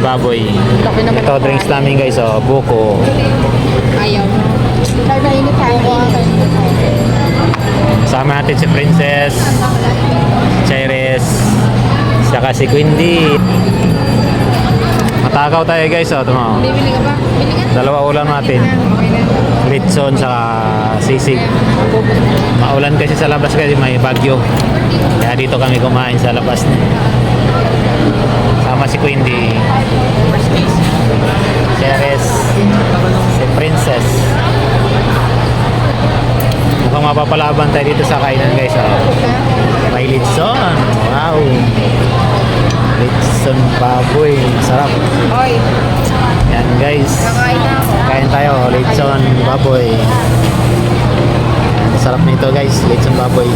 baboy. Laki naman Ito, drinks namin guys, oh, buko. Ayaw. Tayo tayo. Sama natin si Princess, Chaires, saka si Quindy. Matakaw tayo guys, oh, tumaw. Bibili ka ba? Bili ka? Dalawa ulam natin. Litson sa sisig. Maulan kasi sa labas kasi may bagyo. Kaya dito kami kumain sa labas. Sama si Quindy. Ceres. Si Princess. Mukhang mapapalaban tayo dito sa kainan guys. Oh. May litson. Wow. Litson baboy. Sarap. Hoy, Yan guys. Kain tayo, lechon baboy. Sarap nito guys, lechon baboy.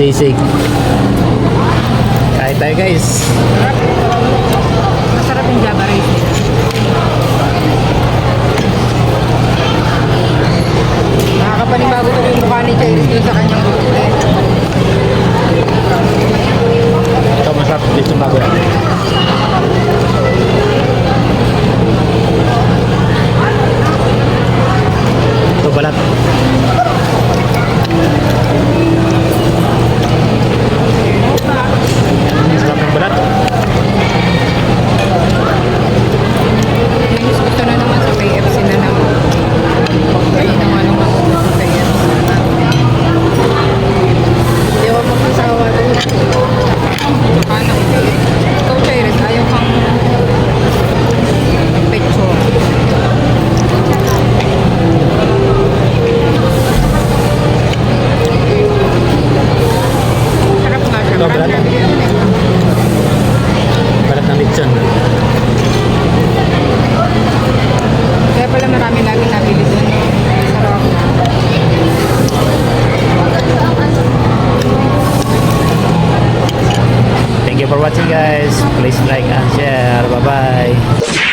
Sisig. Kain tayo guys. Marami namin nabili doon. Sarap. Thank you for watching guys. Please like and share. Bye-bye.